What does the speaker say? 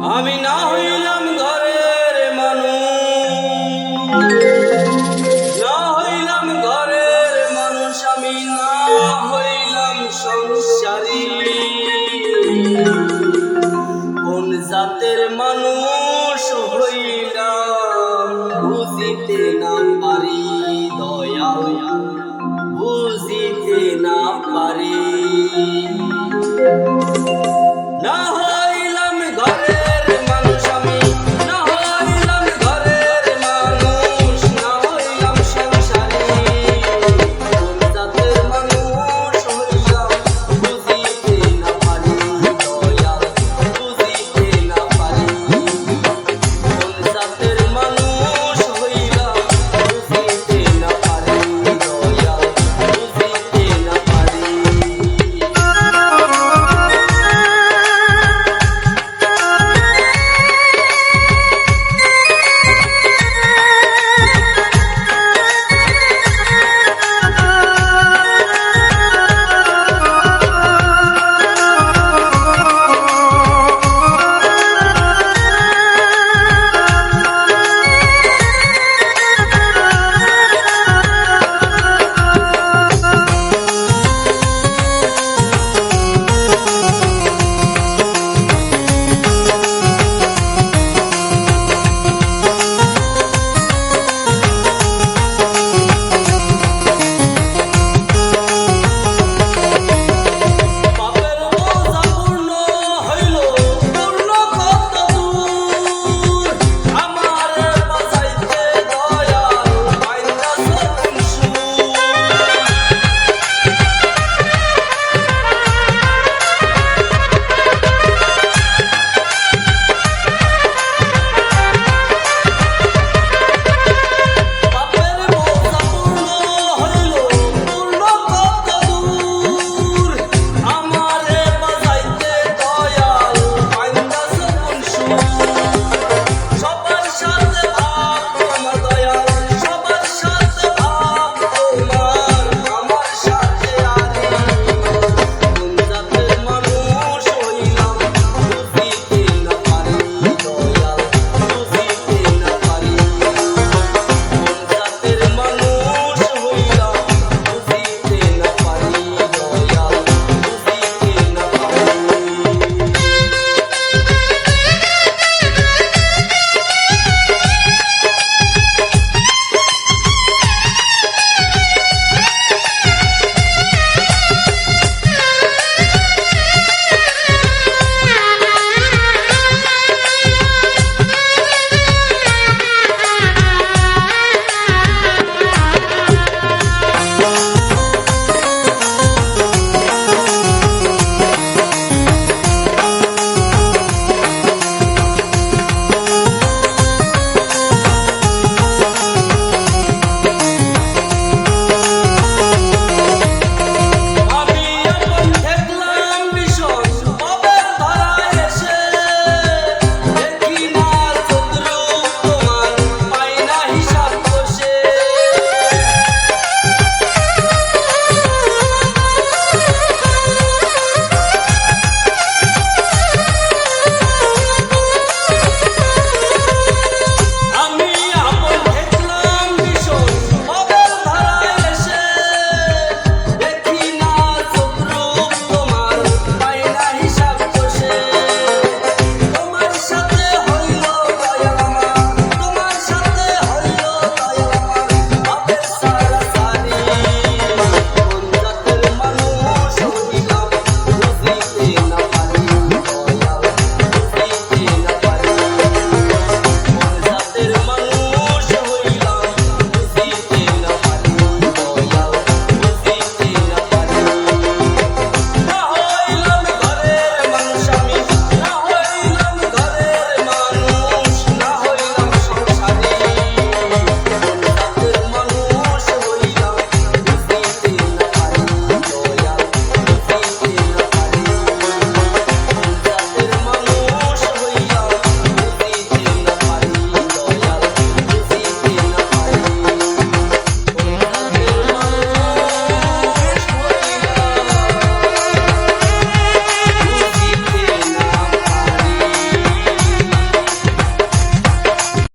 আমি না হইলাম ঘরের মানুষ। না হইলাম ঘরের মানুষ, আমি না হইলাম সংসারী। কোন জাতের মানুষ হইলাম বুঝিতে না পারি দয়া বুঝিতে না পারি।